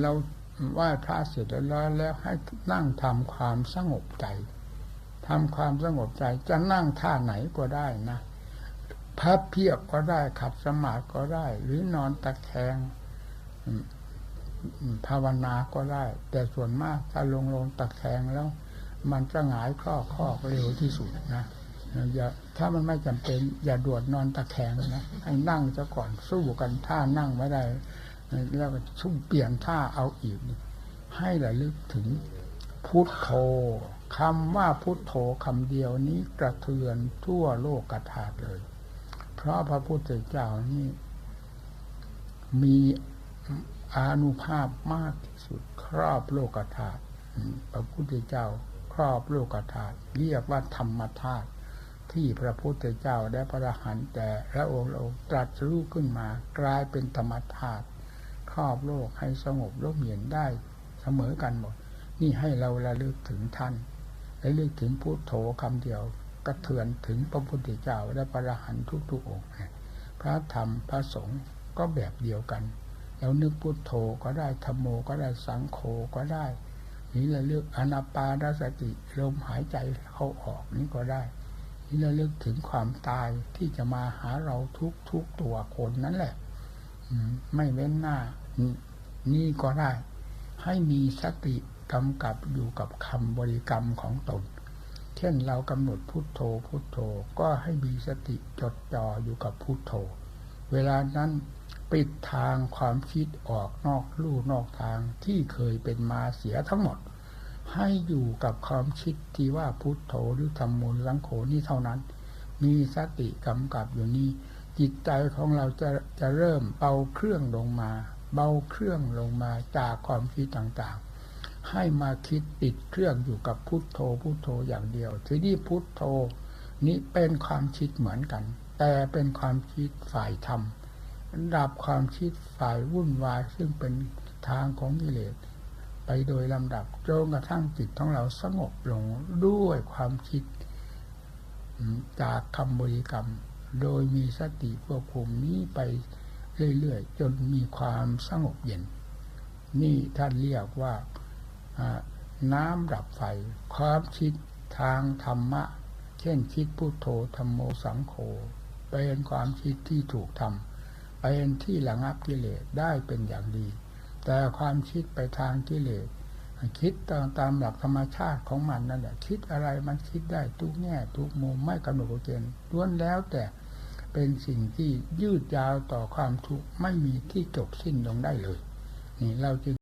เราไหว้พระเสร็จแล้วแล้วให้นั่งทำความสงบใจทำความสงบใจจะนั่งท่าไหนก็ได้นะพับเพียบก็ได้ขัดสมาธิก็ได้ หรือนอนตะแคงภาวนาก็ได้ แต่ส่วนมากถ้าลงลงตะแคงแล้ว มันจะหงายข้อข้อเร็วที่สุดนะอย่าถ้ามันไม่จำเป็น อย่าด่วนนอนตะแคงนะให้นั่งซะก่อนสู้กันท่านั่งไม่ได้ แล้วก็ชุ่มเปลี่ยนท่าเอาอีก ให้ระลึกถึงพุทโธคำว่าพุทโธคำเดียวนี้กระเทือนทั่วโลกกระถาเลย เพราะพระพุทธเจ้านี่มีอานุภาพมากที่สุดครอบโลกธาตุพระพุทธเจ้าครอบโลกธาตุเรียกว่าธรรมธาตุที่พระพุทธเจ้าได้พระหันแต่ละองค์ละองค์ตรัสรู้ขึ้นมากลายเป็นธรรมธาตุ ครอบโลกให้สงบร่มเย็นได้เสมอกันหมด นี่ให้เราระลึกถึงท่านระลึกถึงพุทโธคำเดียวกระเทือนถึงพระพุทธเจ้าและพระหันทุกๆองค์พระธรรมพระสงฆ์ก็แบบเดียวกันแล้วนึกพุทโธก็ได้ธรรมโมก็ได้สังโฆก็ได้นี่ระลึกอนาปานสติลมหายใจเข้าออกนี่ก็ได้นี่ระลึกถึงความตายที่จะมาหาเราทุกทุกตัวคนนั่นแหละไม่เว้นหน้า นี่ก็ได้ ให้มีสติกำกับอยู่กับคำบริกรรมของตน เช่นเรากำหนดพุทโธพุทโธก็ให้มีสติจดจ่ออยู่กับพุทโธ เวลานั้นปิดทางความคิดออกนอกลู่นอกทางที่เคยเป็นมาเสียทั้งหมด ให้อยู่กับความคิดที่ว่าพุทโธหรือธรรมโมลังโขนี่เท่านั้น มีสติกำกับอยู่นี้จิตใจของเราจะจะเริ่มเบาเครื่องลงมา เบาเครื่องลงมาจากความคิดต่างๆ ให้มาคิดติดเครื่องอยู่กับพุทโธพุทโธอย่างเดียวทีนี้พุทโธนี้เป็นความคิดเหมือนกัน แต่เป็นความคิดฝ่ายธรรมดับความคิดฝ่ายวุ่นวายซึ่งเป็นทางของกิเลสไปโดยลำดับจนกระทั่งจิตของเราสงบลงด้วยความคิด จากคำบริกรรม โดยมีสติควบคุมนี้ไป เรื่อยๆ จนมีความสงบเย็น นี่ท่านเรียกว่าน้ำดับไฟ ความคิดทางธรรมะ เช่นคิดพุโทโธธรรมโมสังโฆเป็นความคิดที่ถูกทำเป็นที่ระงับกิเลสได้เป็นอย่างดี แต่ความคิดไปทางกิเลสคิดตามตามหลักธรรมชาติของมันนั่นแหละคิดอะไรมันคิดได้ทุกแง่ทุกมุมไม่กำหนดเกณฑ์ล้วนแล้วแต่ เป็นสิ่งที่ยืดยาวต่อความทุกข์ไม่มีที่จบสิ้นลงได้เลย นี่เราจึง